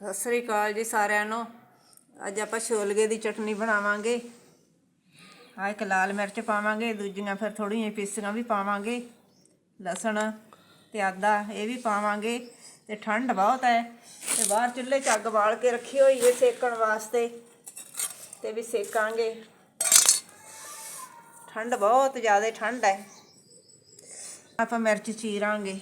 ਸਤਿ ਸ੍ਰੀ ਅਕਾਲ ਜੀ ਸਾਰਿਆਂ ਨੂੰ। ਅੱਜ ਆਪਾਂ ਛੋਲਗੇ ਦੀ ਚਟਨੀ ਬਣਾਵਾਂਗੇ। ਆ ਇੱਕ ਲਾਲ ਮਿਰਚ ਪਾਵਾਂਗੇ, ਦੂਜੀਆਂ ਫਿਰ ਥੋੜੀਆਂ ਪੀਸੀਆਂ ਵੀ ਪਾਵਾਂਗੇ। ਲਸਣ ਤੇ ਆਦਾ ਇਹ ਵੀ ਪਾਵਾਂਗੇ ਤੇ ਠੰਡ ਬਹੁਤ ਹੈ ਤੇ ਬਾਹਰ ਚੁੱਲ੍ਹੇ 'ਚ ਅੱਗ ਬਾਲ ਕੇ ਰੱਖੀ ਹੋਈ ਹੈ ਸੇਕਣ ਵਾਸਤੇ ਤੇ ਵੀ ਸੇਕਾਂਗੇ। ਠੰਡ ਬਹੁਤ ਜ਼ਿਆਦਾ ਠੰਡ ਹੈ। ਆਪਾਂ ਮਿਰਚ ਚੀਰਾਂਗੇ।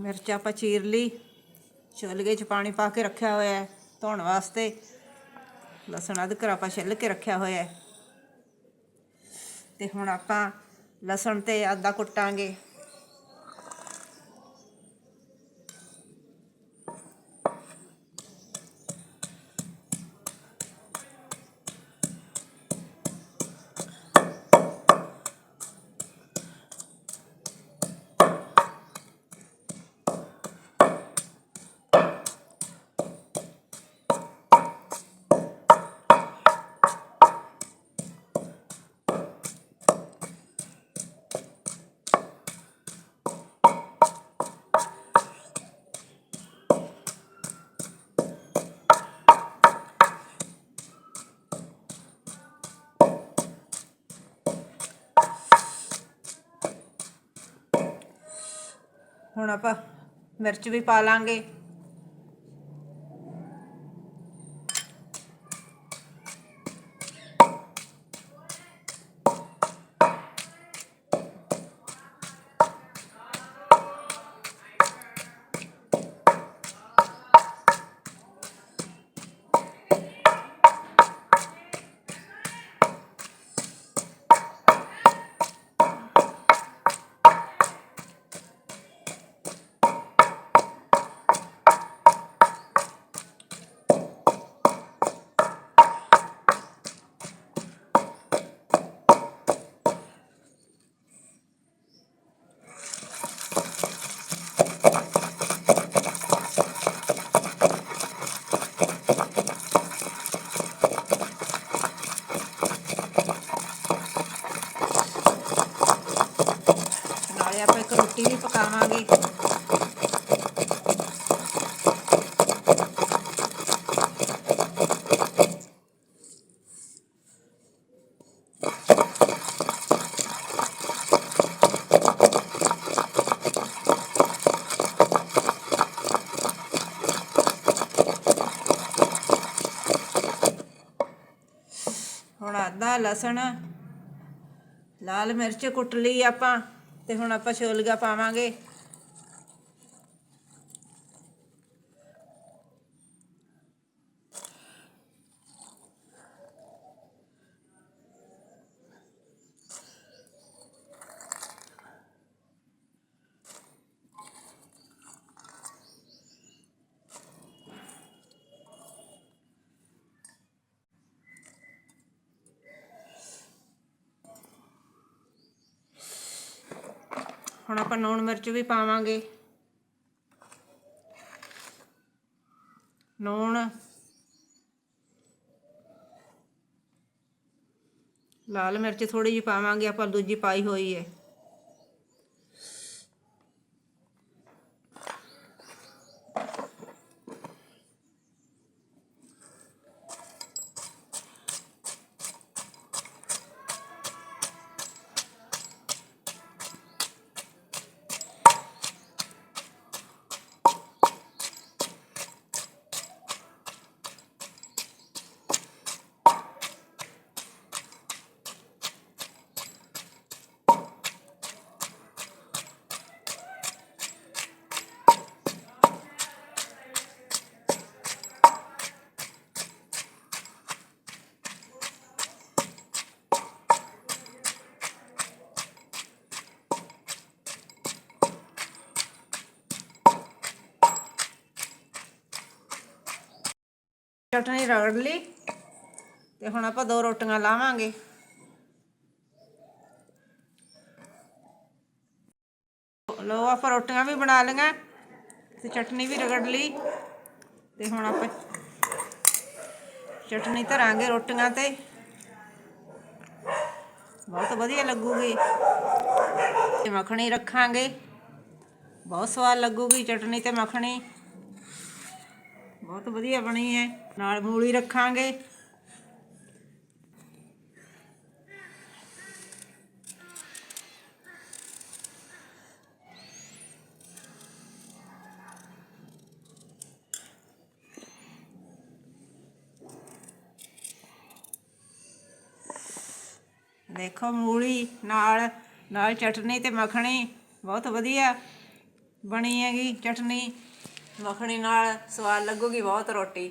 ਮਿਰਚ ਆਪਾਂ ਚੀਰ ਲਈ ਛੋਲਗੇ 'ਚ ਪਾਣੀ ਪਾ ਕੇ ਰੱਖਿਆ ਹੋਇਆ ਹੈ, ਧੋਣ ਵਾਸਤੇ। ਲਸਣ ਅਦਰਕ ਆਪਾਂ ਛਿੱਲ ਕੇ ਰੱਖਿਆ ਹੋਇਆ ਹੈ। ਤੇ ਹੁਣ ਆਪਾਂ ਲਸਣ ਤੇ ਆਦਾ ਕੁੱਟਾਂਗੇ। ਹੁਣ ਆਪਾਂ ਮਿਰਚ ਵੀ ਪਾ ਲਾਂਗੇ ਨਾਲੇ ਆਪਾਂ ਇੱਕ ਰੋਟੀ ਵੀ ਹੁਣ ਆਦਾ ਲਸਣ ਲਾਲ ਮਿਰਚ ਕੁੱਟ ਲਈ ਆਪਾਂ ਤੇ ਹੁਣ ਆਪਾਂ ਛੋਲੀਆਂ ਪਾਵਾਂਗੇ। ਹੁਣ ਆਪਾਂ ਲੂਣ ਮਿਰਚ ਵੀ ਪਾਵਾਂਗੇ। ਲੂਣ। ਲਾਲ ਮਿਰਚ ਥੋੜੀ ਜਿਹੀ ਪਾਵਾਂਗੇ, ਆਪਾਂ ਦੂਜੀ ਪਾਈ ਹੋਈ ਹੈ। ਚਟਨੀ ਰਗੜ ਲਈ ਤੇ ਹੁਣ ਆਪਾਂ ਦੋ ਰੋਟੀਆਂ ਲਾਵਾਂਗੇ। ਲੋ ਆਪਾਂ ਰੋਟੀਆਂ ਵੀ ਬਣਾ ਲਈਆਂ ਤੇ ਚਟਨੀ ਵੀ ਰਗੜ ਲਈ ਤੇ ਹੁਣ ਆਪਾਂ ਚਟਨੀ ਧਰਾਂਗੇ ਰੋਟੀਆਂ ਤੇ। ਬਹੁਤ ਵਧੀਆ ਲੱਗੂਗੀ। ਤੇ ਮੱਖਣੀ ਰੱਖਾਂਗੇ। ਬਹੁਤ ਸਵਾਦ ਲੱਗੂਗੀ ਚਟਨੀ ਤੇ ਮੱਖਣੀ। ਬਹੁਤ ਵਧੀਆ ਬਣੀ ਹੈ। ਨਾਲ ਮੂਲੀ ਰੱਖਾਂਗੇ। ਦੇਖੋ ਮੂਲੀ ਨਾਲ ਨਾਲ ਚਟਨੀ ਤੇ ਮੱਖਣੀ ਬਹੁਤ ਵਧੀਆ ਬਣੀ ਹੈਗੀ। ਚਟਨੀ, ਮੱਖਣੀ ਨਾਲ ਸਵਾਦ ਲੱਗੂਗੀ ਬਹੁਤ ਰੋਟੀ।